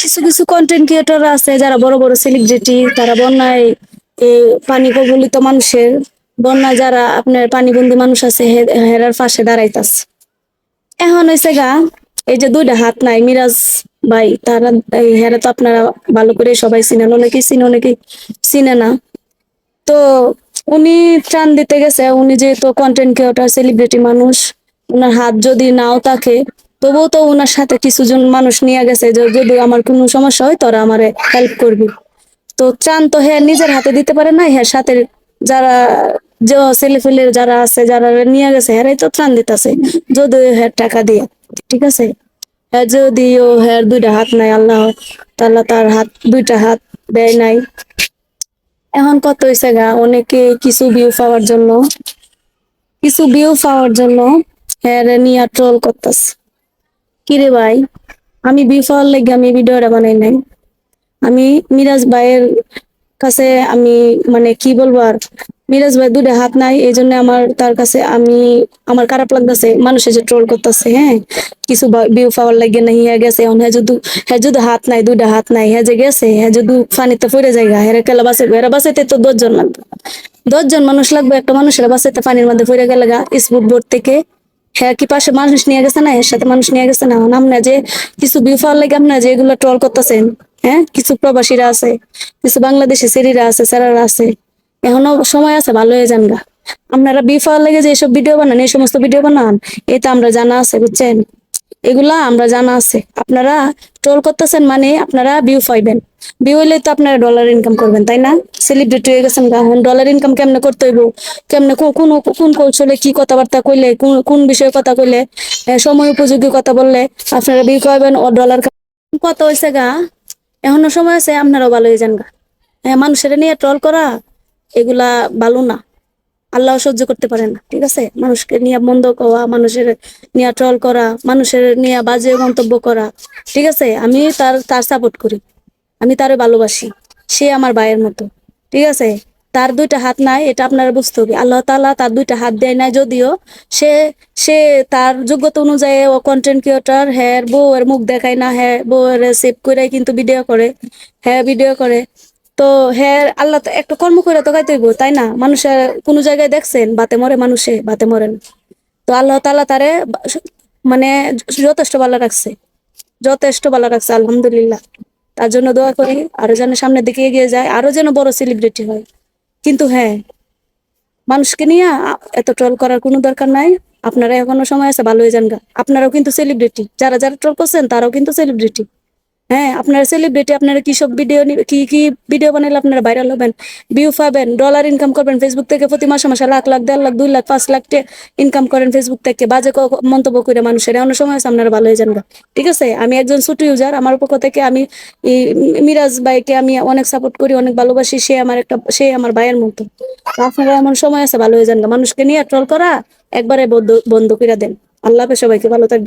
কিছু কিছু content creator আছে যারা বড় বড় সেলিব্রিটি তারা বন্যায় পানি কবলিত মানুষের বন্যায় যারা আপনার পানিবন্দী মানুষ আছে হেরার পাশে দাঁড়াইতাছে। এখন হয়েছে গা, এই যে দুইটা হাত নাই, মিরাজ ভাই, তারা হেরা তো আপনারা ভালো করে সবাই চিনেন, অনেকেই চিনে অনেকেই চিনে না। তো উনি ত্রাণ দিতে গেছে, উনি যেহেতু কন্টেন্ট ক্রিয়েটর সেলিব্রিটি মানুষ ওনার হাত যদি নাও থাকে তবুও তো ওনার সাথে কিছুজন মানুষ নিয়ে গেছে, যে যদি আমার কোনো সমস্যা হয় তোরা আমারে হেল্প করবি। তো ত্রাণ তো হ্যাঁ নিজের হাতে দিতে পারে না হ্যাঁ সাথে যারা, যে ছেলে ফেলে যারা আছে, যারা নিয়ে গেছে হ্যাঁ তো ত্রাণ দিতেছে। যদি হ্যাঁ টাকা দিয়ে, ঠিক আছে? হ্যাঁ যদিও হ্যাঁ দুইটা হাত নাই, আল্লাহ তাল্লাহ তার হাত, দুইটা হাত দেয় নাই। এখন কত হয়েছে গা, অনেকে কিছু ভিউ পাওয়ার জন্য, কিছু ভিউ পাওয়ার জন্য হ্যাঁ নিয়ে ট্রোল করতেছে। কিরে ভাই? আমি পাওয়ার লেগে আমি ভিডিওটা বানাই নাই। আমি মিরাজ ভাইয়ের কাছে আমি মানে কি বলব আর, মিরাজ ভাই দুটো হাত নাই এই জন্য আমার, তার কাছে আমি, আমার খারাপ লাগতেছে, মানুষে যে ট্রোল করতেছে হ্যাঁ? কিছু ভিউ পাওয়ার লাগে না হিয়া, গেছে। এখন হ্যাঁ যদি হ্যাঁ যদি হাত নাই দুটা হাত নাই হ্যাঁ যে গেছে হ্যাঁ যদি ফানিতে পড়ে জায়গা হ্যাঁ কেলা বাসে হেরা বাসাইতে তো দশজন লাগবে। দশজন মানুষ লাগবে, একটা মানুষের বাসাইতে পানির মধ্যে পড়ে গেলে গা স্পুট বোর্ড থেকে হ্যাঁ কি পাশে মানুষ নিয়ে গেছে না? এর সাথে মানুষ নিয়ে গেছে না? আপনার যে কিছু বিফল লাগে আপনার যে এগুলো ট্রল করতেছেন হ্যাঁ? কিছু প্রবাসীরা আছে, কিছু বাংলাদেশি সেরিরা আছে, স্যারারা আছে। এখনও সময় আছে, ভালো হয়ে যান গা। আপনারা বিফল লাগে যে এসব ভিডিও বানান, এই সমস্ত ভিডিও বানান, এটা আমরা জানা আছে, বুঝছেন? এগুলা আমরা জানা আছে। আপনারা ট্রোল করতেছেন মানে আপনারা ভিউ পাইবেন। ভিউ হইলে তো আপনারা ডলার ইনকাম করবেন, তাই না? সেলিব্রিটি হয়ে গেছেন এখন ডলার ইনকাম কেমনে করতে হইব? কেমনে কোন কোন কৌশলে কি কথাবার্তা কইলে, কোন কোন বিষয়ে কথা কইলে সময় উপযোগী কথা বললে আপনারা ভিউ পাইবেন ও ডলার কত হয়েছে গা? এখনও সময় আছে, আপনারাও ভালো হয়ে যান গা। মানুষের নিয়ে ট্রল করা, এগুলা ভালো না। আল্লাহ সহ্য করতে পারে না, ঠিক আছে? মানুষকে নিয়ে মন্দ করা মানুষের নিয়ে ট্রল করা, মানুষের নিয়ে বাজে মন্তব্য করা, ঠিক আছে? আমি তার তার সাপোর্ট করি, আমি তারে ভালোবাসি, সে আমার ভাইয়ের মতো, ঠিক আছে? তার দুইটা হাত নাই, এটা আপনারা বুঝতে হবে। আল্লাহ তালা তার দুইটা হাত দেয় নাই, যদিও সে সে তার যোগ্যতা অনুযায়ী ও কন্টেন্ট ক্রিয়েটর হ্যাঁ বউয়ের মুখ দেখায় না হ্যাঁ বউয়ের সেভ করে কিন্তু ভিডিও করে হ্যাঁ ভিডিও করে। তো হ্যাঁ আল্লাহ তো একটা কর্ম করে তো গাইতে হইব, তাই না? মানুষের কোনো জায়গায় দেখছেন বাতে মরে মানুষে বাতে মরেন। তো আল্লাহ তাআলা তারে মানে যথেষ্ট ভালো রাখছে। যথেষ্ট ভালো রাখছে আলহামদুলিল্লাহ। তার জন্য দোয়া করি আরও যেন সামনের দিকে এগিয়ে যায় আরও যেন বড় সেলিব্রিটি হয়। কিন্তু হ্যাঁ মানুষকে নিয়ে এত ট্রল করার কোনো দরকার নাই। আপনারা এখনও সময় আছে ভালো হয়ে যান গা। আপনারাও কিন্তু সেলিব্রিটি যারা যারা ট্রল করছেন তারাও কিন্তু সেলিব্রিটি হ্যাঁ আপনারা সেলিব্রিটি আপনারা কি সব ভিডিও কি কি ভিডিও বানালে আপনারা ভাইরাল হবেন? ভিউ পাবেন ডলার ইনকাম করবেন ফেসবুক থেকে প্রতি মাসে মাসে লাখ লাখ, দেড় লাখ, দুই লাখ, পাঁচ লাখ ইনকাম করেন ফেসবুক থেকে। বাজে মন্তব্য করে মানুষের, এমন সময় আছে আপনারা ভালো হয়ে যান। ঠিক আছে? আমি একজন ছোট ইউজার আমার পক্ষ থেকে আমি মিরাজ ভাইকে আমি অনেক সাপোর্ট করি, অনেক ভালোবাসি, সে আমার একটা, সে আমার ভাইয়ের মতো। আপনারা এমন সময় আছে ভালো হয়ে যান। মানুষকে নিয়ে ট্রল করা, একবারে বন্ধ করে দেন। আল্লাহ সবাইকে, ভালো থাকবে